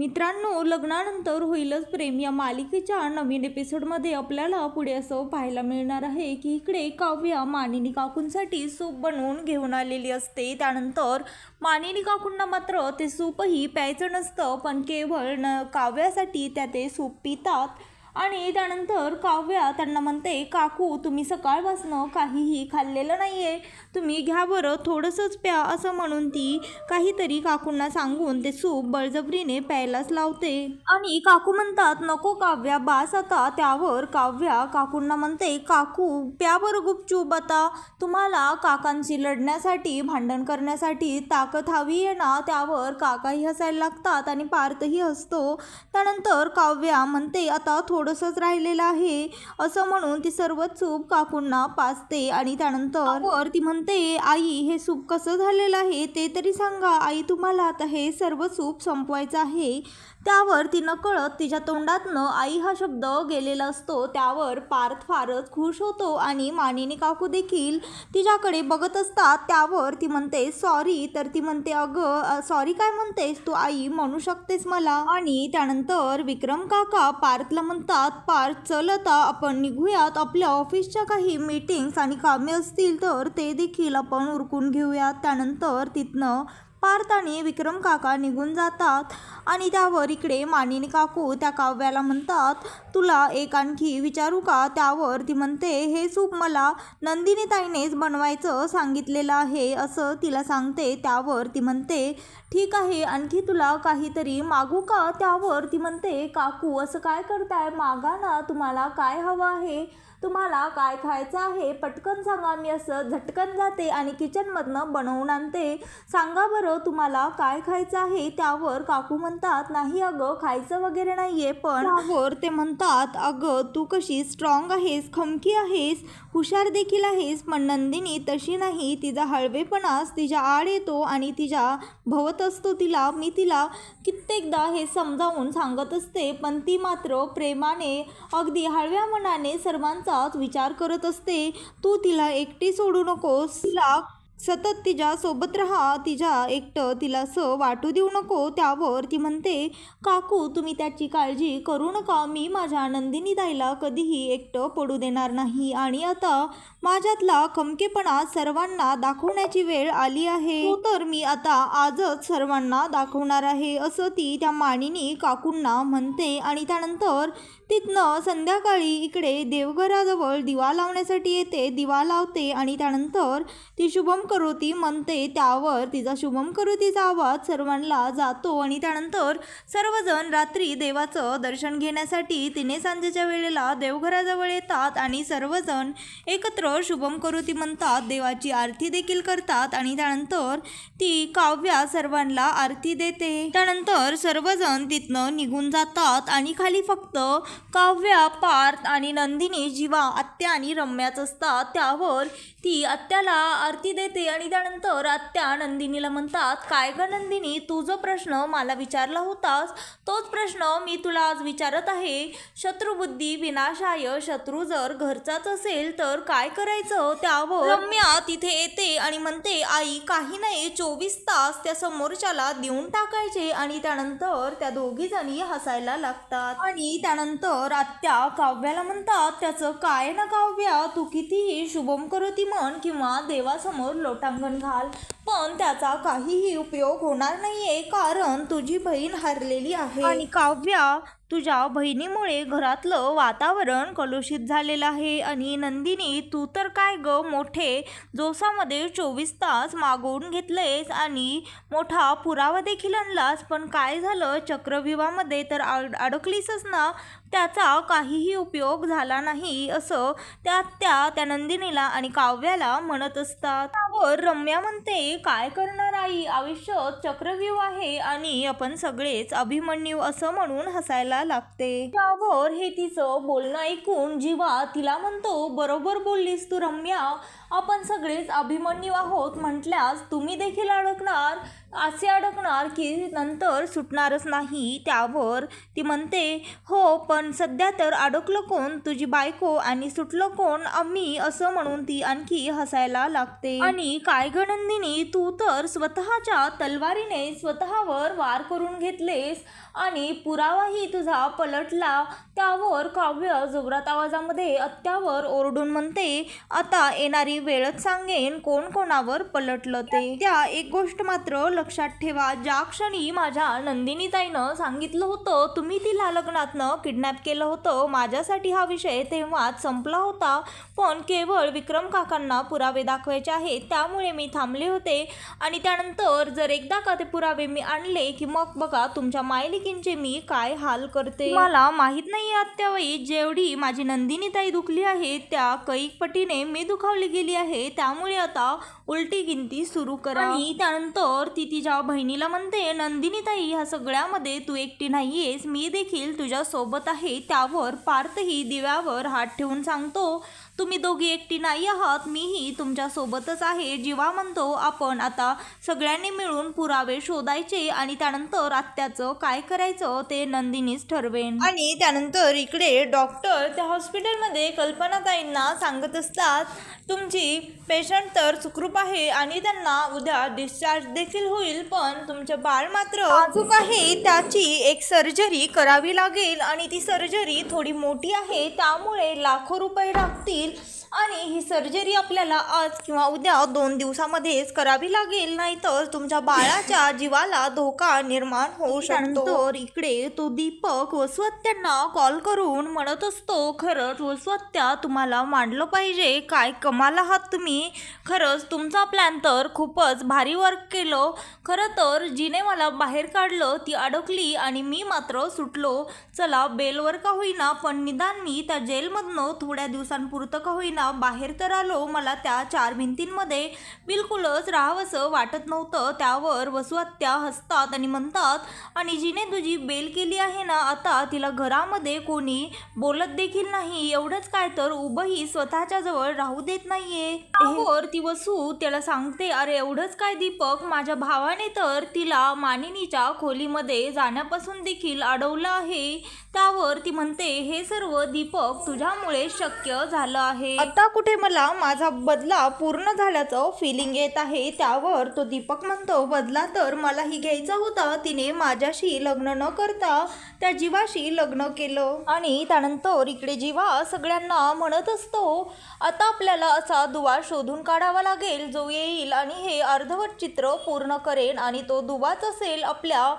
मित्रांनो लग्नानंतर होईलच प्रेम. या मालिकेच्या नवीन एपिसोडमध्ये आपल्याला पुढे असं पाहायला मिळणार आहे की इकडे काव्या मानिनी काकूंसाठी सूप बनवून घेऊन आलेली असते. त्यानंतर मानिनी काकूंना मात्र ते सूपही प्यायचं नसतं पण केवळ न काव्यासाठी त्या ते सूप पितात. आणि त्यानंतर काव्या त्यांना म्हणते काकू तुम्ही सकाळपासनं काहीही खाल्लेलं नाही आहे तुम्ही घ्या बरं थोडंसंच प्या असं म्हणून ती काहीतरी काकूंना सांगून ते सूप बळजबरीने प्यायलाच लावते. आणि काकू म्हणतात नको काव्या बास आता. त्यावर काव्या काकूंना म्हणते काकू प्या बरं गुपचूप आता. तुम्हाला काकांशी लढण्यासाठी भांडण करण्यासाठी ताकद हवी आहे ना? त्यावर काकाही हसायला लागतात आणि पार्थही हसतो. त्यानंतर काव्या म्हणते आता थोडंसंच राहिलेलं आहे. असं म्हणून ती सर्व सूप काकूंना पाचते आणि त्यानंतर वर ती म्हणते आई हे सूप कसं झालेलं आहे ते तरी सांगा. आई तुम्हाला आता हे सर्व सूप संपवायचं आहे. त्यावर तिनं कळत तिच्या तोंडातनं आई हा शब्द गेलेला असतो. त्यावर पार्थ फारच खुश होतो आणि मानिनी काकू देखील तिच्याकडे बघत असतात. त्यावर ती म्हणते सॉरी तर ती म्हणते अगं सॉरी काय म्हणतेस? तू आई म्हणू शकतेस मला. आणि त्यानंतर विक्रम काका पार्थला म्हणतात पार्थ चल आता आपण निघूयात. आपल्या ऑफिसच्या काही मीटिंग्स आणि कामे असतील तर ते देखील आपण उरकून घेऊयात. त्यानंतर तिथनं पार्थ आणि विक्रम काका निघून जातात आणि त्यावर इकडे मानिनी काकू त्या काव्याला म्हणतात तुला एक आणखी विचारू का त्यावर ती म्हणते हे सूप मला नंदिनी ताईनेच बनवायचं सांगितलेलं आहे असं तिला सांगते त्यावर ती म्हणते ठीक आहे आणखी तुला काहीतरी मागू का त्यावर ती म्हणते काकू असं काय करताय? मागा ना तुम्हाला काय हवं आहे? तुम्हाला काय खायचं आहे? पटकन सांगा मी असं झटकन जाते आणि किचनमधनं बनवून आणते. सांगा बरं तुम्हाला काय खायचं आहे? त्यावर काकू म्हणतात नाही अगं खायचं वगैरे नाही आहे पण त्यावर ते म्हणतात अगं तू कशी स्ट्रॉंग आहेस खमकी आहेस हुशार देखील आहेस पण नंदिनी तशी नाही. तिचा हळवेपणास तिच्या आड येतो आणि तिच्या भवत असतो तिला. मी तिला कित्येकदा हे समजावून सांगत असते पण ती मात्र प्रेमाने अगदी हळव्या मनाने सर्वांचा विचार करत असते तू तिला एकटी सोडू नकोस. तिला सतत तिच्या सोबत राहा तिच्या एकटं तिला असं वाटू देऊ नको त्यावर ती म्हणते काकू तुम्ही त्याची काळजी करू नका मी माझ्या नंदिनी ताईला कधीही एकटं पडू देणार नाही. आणि आता माझ्यातला खमकेपणा सर्वांना दाखवण्याची वेळ आली आहे. हो तर मी आता आजच सर्वांना दाखवणार आहे असं ती त्या माणिनी काकूंना म्हणते. आणि त्यानंतर तिथनं संध्याकाळी इकडे देवघराजवळ दिवा लावण्यासाठी येते. दिवा लावते आणि त्यानंतर ती शुभम करोती म्हणते त्यावर तिचा शुभम करोतीचा आवाज सर्वांना जातो आणि त्यानंतर सर्वजण रात्री देवाचं दर्शन घेण्यासाठी तिने सांजेच्या वेळेला देवघराजवळ येतात आणि सर्वजण एकत्र शुभम करोती म्हणतात देवाची आरती देखील करतात. आणि त्यानंतर ती काव्या सर्वांना आरती देते. त्यानंतर सर्वजण तिथनं निघून जातात आणि खाली फक्त काव्या पार्थ आणि नंदिनी जीवा आत्या आणि रम्याच असतात. त्यावर ती आत्याला आरती देते. आणि त्यानंतर आत्या नंदिनीला म्हणतात काय ग नंदिनी तू जो प्रश्न मला विचारला होतास. तोच प्रश्न मी तुला आज विचारत आहे. शत्रुबुद्धी विनाशाय शत्रू जर घरचाच असेल तर काय करायचं? त्यावर रम्या तिथे येते आणि म्हणते आई काही नाही चोवीस तास त्या समोरच्याला देऊन टाकायचे आणि त्यानंतर त्या दोघी जणी हसायला लागतात. आणि त्यानंतर आत्या काव्याला म्हणतात त्याचं काय ना काव्या तू कितीही शुभम करती म्हण किंवा देवासमोर लोटांगण घाल. पण त्याचा काहीही उपयोग होणार नाहीये कारण तुझी बहीण हरलेली आहे. आणि काव्या तुझ्या बहिणीमुळे घरातलं वातावरण कलुषित झालेलं आहे. आणि नंदिनी तू तर काय ग मोठे जोसामध्ये चोवीस तास मागवून घेतलेस आणि मोठा पुरावा देखील आणलास. पण काय झालं? चक्रव्यूहामध्ये तर अडकलीसच ना? त्याचा काहीही उपयोग झाला नाही असं त्या त्या त्या नंदिनीला आणि काव्याला म्हणत असतात. त्यावर रम्या म्हणते काय करणार आई? आयुष्य चक्रव्यूह आहे आणि आपण सगळेच अभिमन्यू असं म्हणून हसायला लागते. त्यावर हे तिचं बोलणं ऐकून जीवा तिला म्हणतो बरोबर बोललीस तू रम्या. आपण सगळेच अभिमन्यू आहोत म्हटल्यास तुम्ही देखील अडकणार. असे अडकणार की नंतर सुटणारच नाही. त्यावर ती म्हणते हो पण सध्या तर अडकलं कोण? तुझी बायको आणि सुटलं कोण? आम्ही असं म्हणून ती आणखी हसायला लागते. आणि काय गणंदिनी तू तर स्वतःच्या तलवारीने स्वतःवर वार करून घेतलेस आणि पुरावाही तुझा पलटला. त्यावर काव्य जोरात आवाजामध्ये अत्यावर ओरडून म्हणते आता येणारी वेळच सांगेन कोण कोणावर पलटलं ते. त्या एक गोष्ट मात्र लक्षात ठेवा. ज्या क्षणी माझ्या नंदिनीताईनं सांगितलं होतं तुम्ही तिला लग्नातनं किडनॅप केलं होतं माझ्यासाठी हा विषय तेव्हाच संपला होता. पण केवळ विक्रम काकांना पुरावे दाखवायचे आहेत. त्यामुळे मी थांबले होते. आणि त्यानंतर जर एकदा का ते पुरावे मी आणले की मग बघा तुमच्या मायलिकींचे मी काय हाल करते? मला माहीत नाही आत्याबाई. जेवढी माझी नंदिनीताई दुखली आहे त्या कैक पटीने मी दुखावली गेली आहे. त्यामुळे आता उलटी गिनती सुरू करा. आणि त्यानंतर ती तिच्या बहिणीला म्हणते नंदिनीताई ह्या सगळ्यामध्ये तू एकटी नाहीयेस. मी देखील तुझ्या सोबत आहे. त्यावर पार्थही दिव्यावर हात ठेवून सांगतो. तुम्ही दोघी एकटी नाही आहात मीही तुमच्यासोबतच आहे. जीवा म्हणतो आपण आता सगळ्यांनी मिळून पुरावे शोधायचे आणि त्यानंतर आत्याचं काय करायचं ते नंदिनीच ठरवेन. आणि त्यानंतर इकडे डॉक्टर त्या हॉस्पिटलमध्ये कल्पनाताईंना सांगत असतात तुमची पेशंट तर सुखरूप आहे आणि त्यांना उद्या डिस्चार्ज देखील होईल पण तुमचे बाळ मात्र नाजूक आहे. त्याची एक सर्जरी करावी लागेल आणि ती सर्जरी थोडी मोठी आहे त्यामुळे लाखो रुपये लागतील आणि ही सर्जरी आपल्याला आज किंवा उद्या दोन दिवसामध्येच करावी लागेल नाहीतर तुमच्या बाळाच्या जीवाला धोका निर्माण होऊ शकतो. तर इकडे तो दीपक वसवत्यांना कॉल करून म्हणत असतो खरंच वसवत्या तुम्हाला मांडलं पाहिजे. काय कमाल आहात तुम्ही. खरंच तुमचा प्लॅन तर खूपच भारी वर्क केलं. खरं तर जिने मला बाहेर काढलं ती अडकली आणि मी मात्र सुटलो. चला बेलवर का होईना पण निदान मी त्या जेलमधनं थोड्या दिवसांपुरतं का होईना बाहेर तर आलो मला त्या चार भिंतींमध्ये बिलकुलच राहावंसं वाटत नव्हतं. त्यावर वसुआत्या हसतात आणि म्हणतात आणि जिने तुझी बेल केली आहे ना आता तिला घरामध्ये कोणी बोलत देखील नाही. एवढंच काय तर उभंही स्वतःच्या जवळ राहू देत नाहीये. त्यावर ती वसू त्याला सांगते अरे एवढंच काय दीपक? माझ्या भावाने तर तिला मानिनीच्या खोलीमध्ये जाण्यापासून देखील अडवलं आहे. त्यावर ती म्हणते हे सर्व दीपक तुझ्यामुळे शक्य झालं आहे. आता कुठे मला माझा बदला पूर्ण झाल्याचं फिलिंग येत आहे. त्यावर तो दीपक म्हणतो बदला तर मलाही घ्यायचा होता. तिने माझ्याशी लग्न न करता त्या जीवाशी लग्न केलं. आणि त्यानंतर इकडे जीवा सगळ्यांना म्हणत असतो आता आपल्याला असा दुवा शोधून काढावा लागेल. जो येईल आणि हे अर्धवट चित्र पूर्ण करेन आणि तो दुवाच असेल आपल्या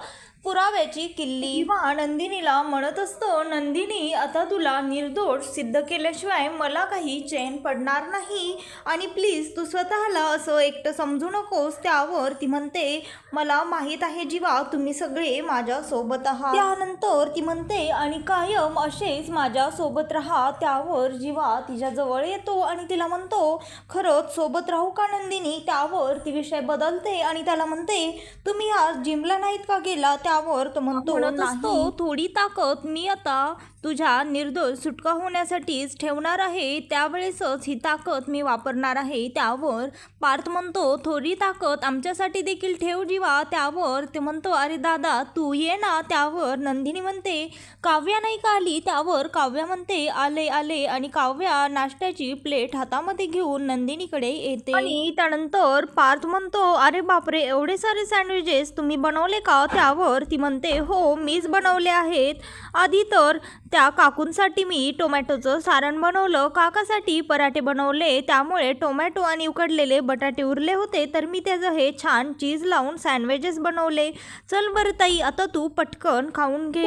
पुराव्याची किल्ली. वा नंदिनीला म्हणत असतो नंदिनी आता तुला निर्दोष सिद्ध केल्याशिवाय मला काही चैन पडणार नाही. आणि प्लीज तू स्वतःला असं एकटं समजू नकोस. त्यावर ती म्हणते मला माहीत आहे जीवा तुम्ही सगळे माझ्या सोबत आहात. त्यानंतर ती म्हणते आणि कायम असेच माझ्या सोबत राहा. त्यावर जीवा तिच्या जवळ येतो. आणि तिला म्हणतो खरंच सोबत राहू का नंदिनी? त्यावर ती विषय बदलते. आणि त्याला म्हणते तुम्ही आज जिमला नाहीत का गेला? त्यावर तो म्हणतो असतो थोडी ताकद मी आता तुझ्या निर्दोष सुटका होण्यासाठीच ठेवणार आहे. त्यावेळेसच ही ताकद मी वापरणार आहे. त्यावर पार्थ म्हणतो थोडी ताकद आमच्यासाठी देखील ठेव जीवा. त्यावर ते म्हणतो अरे दादा तू ये ना. त्यावर नंदिनी म्हणते काव्या नाही का आली? त्यावर काव्या म्हणते आले आले. आणि काव्या नाश्त्याची प्लेट हातामध्ये घेऊन नंदिनीकडे येते. आणि त्यानंतर पार्थ म्हणतो अरे बापरे एवढे सारे सँडविचेस तुम्ही बनवले का? त्यावर ती म्हणते हो मीच बनवले आहेत. आधी तर त्या काकूंसाठी मी टोमॅटोचं सारण बनवलं काकासाठी पराठे बनवले त्यामुळे टोमॅटो आणि उकडलेले बटाटे उरले होते तर मी त्याचं हे छान चीज लावून सँडविचेस बनवले. चल बरं ताई आता तू पटकन खाऊन घे.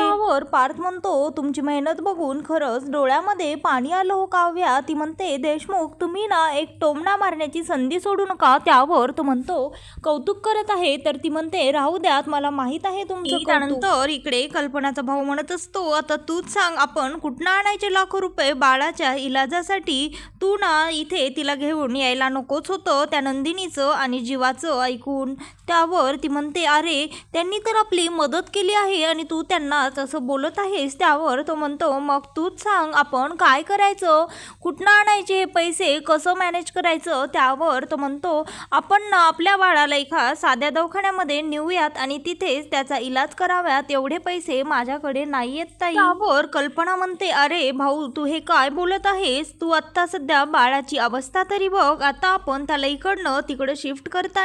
पार्थ म्हणतो तुमची मेहनत बघून खरंच डोळ्यामध्ये पाणी आलं हो काव्या. ती म्हणते देशमुख तुम्ही ना एक टोमणा मारण्याची संधी सोडू नका. त्यावर तो म्हणतो कौतुक करत आहे. तर ती म्हणते राहू द्यात मला माहीत आहे तुम त्यानंतर इकडे कल्पनाचा भाऊ म्हणत असतो आता तूच सांग आपण कुठनं आणायचे लाखो रुपये बाळाच्या इलाजासाठी? तू ना इथे तिला घेऊन यायला नकोच होतं. त्या नंदिनीचं आणि जीवाचं ऐकून त्यावर ती म्हणते अरे त्यांनी तर आपली मदत केली आहे आणि तू त्यांना तसं बोलत आहेस. त्यावर तो म्हणतो मग तूच सांग आपण काय करायचं? कुठनं आणायचे हे पैसे? कसं मॅनेज करायचं? त्यावर तो म्हणतो आपण ना आपल्या बाळाला एका साध्या दवाखान्यामध्ये नेऊयात आणि तिथेच त्याचा इलाज कराव्यात एवढे पैसे माझ्याकडे नाही येत ताई. त्यावर कल्पना म्हणते अरे भाऊ तू हे काय बोलत आहेस? तू आत्ता सध्या बाळाची अवस्था तरी बघ. आता आपण त्याला इकडनं तिकडं शिफ्ट करताना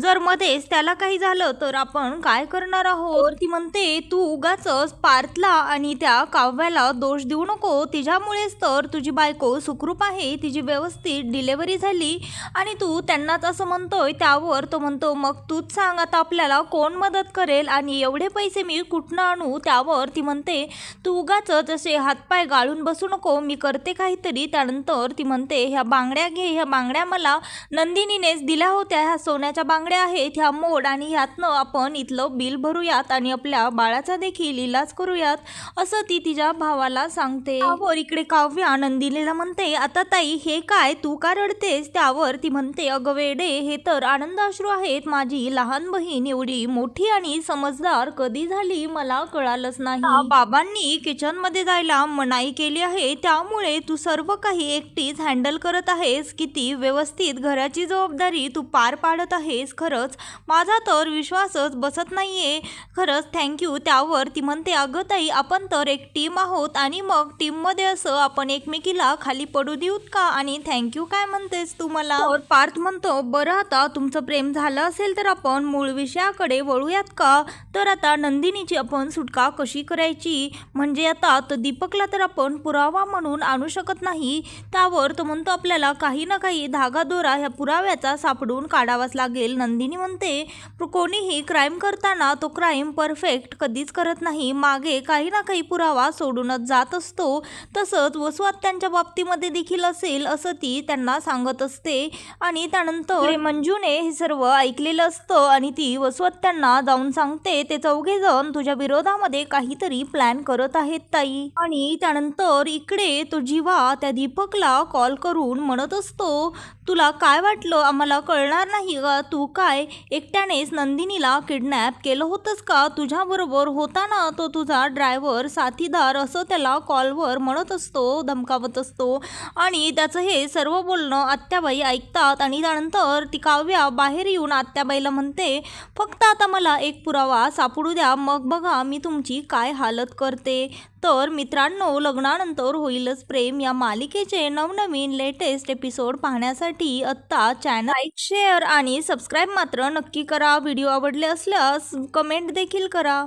जर मध्येच त्याला काही झालं तर आपण काय करणार आहोत? ती म्हणते तू उगाच पार्थला आणि त्या काव्याला दोष देऊ नको. तिच्यामुळेच तर तुझी बायको सुखरूप आहे. तिची व्यवस्थित डिलेवरी झाली आणि तू त्यांनाच असं म्हणतोय. त्यावर तो म्हणतो मग तूच सांग आता आपल्याला कोण मदत करेल आणि एवढे पैसे मी कुठनं आणू? त्यावर ती म्हणते तू उगाच जसे हातपाय गाळून बसू नको मी करते काहीतरी. त्यानंतर ती म्हणते ह्या बांगड्या घे ह्या बांगड्या मला नंदिनीनेच दिल्या होत्या ह्या सोन्याच्या बांगड्या आहेत ह्या मोड आणि ह्यातनं आपण इथलं बिल भरूयात आणि आपल्या बाळाचा देखील इलाज करूयात असं ती तिच्या भावाला सांगते. त्यावर इकडे काव्या नंदिनीला म्हणते आता ताई हे काय? तू का रडतेस? त्यावर ती म्हणते अगं वेडे हे तर आनंद अश्रू आहेत माझी लहान बहीण एवढी मोठी आणि समज समजदार कधी झाली मला कळालंच नाही. बाबांनी किचनमध्ये जायला मनाई केली आहे. त्यामुळे तू सर्व काही एकटीच हँडल करत आहेस किती व्यवस्थित घराची जबाबदारी तू पार पाडत आहेस? खरंच माझा तर विश्वासच बसत नाहीये. खरंच थँक्यू त्यावर ती म्हणते अगं ताई आपण तर एक टीम आहोत आणि मग टीममध्ये असं आपण एकमेकीला खाली पडू देऊत का? आणि थँक्यू काय म्हणतेस तू मला? तर पार्थ म्हणतो बरं आता तुमचं प्रेम झालं असेल तर आपण मूळ विषयाकडे वळूयात का? तर आता नंदिनीची आपण सुटका कशी करायची? म्हणजे आता तर दीपकला तर आपण पुरावा म्हणून आणू शकत नाही. त्यावर तो म्हणतो आपल्याला काही ना काही धागा दोरा ह्या पुराव्याचा सापडून काढावाच लागेल. नंदिनी म्हणते कोणीही क्राईम करताना तो क्राईम परफेक्ट कधीच करत नाही. मागे काही ना काही पुरावा सोडूनच जात असतो. तसंच वसुआत्यांच्या बाबतीमध्ये देखील असेल असं ती त्यांना सांगत असते. आणि त्यानंतर मंजूने हे सर्व ऐकलेलं असतं आणि ती वसुआत्यांना जाऊन सांगते. ते चौघे जण तुझ्या विरोधामध्ये काहीतरी प्लॅन करत आहेत ताई. आणि त्यानंतर इकडे तो जीवा त्या दीपकला कॉल करून म्हणत असतो तुला काय वाटलं? आम्हाला कळणार नाही का? तू काय एकट्यानेच नंदिनीला किडनॅप केलं होतंस का? तुझ्याबरोबर होता ना तो तुझा ड्रायव्हर साथीदार असं त्याला कॉलवर म्हणत असतो धमकावत असतो. आणि त्याचं हे सर्व बोलणं आत्याबाई ऐकतात आणि त्यानंतर ती काव्या बाहेर येऊन आत्याबाईला म्हणते फक्त आता मला एक पुरावा सापडू द्या. मग बघा मी तुमची काय हालत करते. तर मित्रांनो लग्नानंतर होईलच प्रेम. या मालिकेचे नवनवीन लेटेस्ट एपिसोड पाहण्यासाठी आत्ता चॅनल लाईक शेअर आणि सबस्क्राईब मात्र नक्की करा. व्हिडिओ आवडले असल्यास कमेंट देखील करा.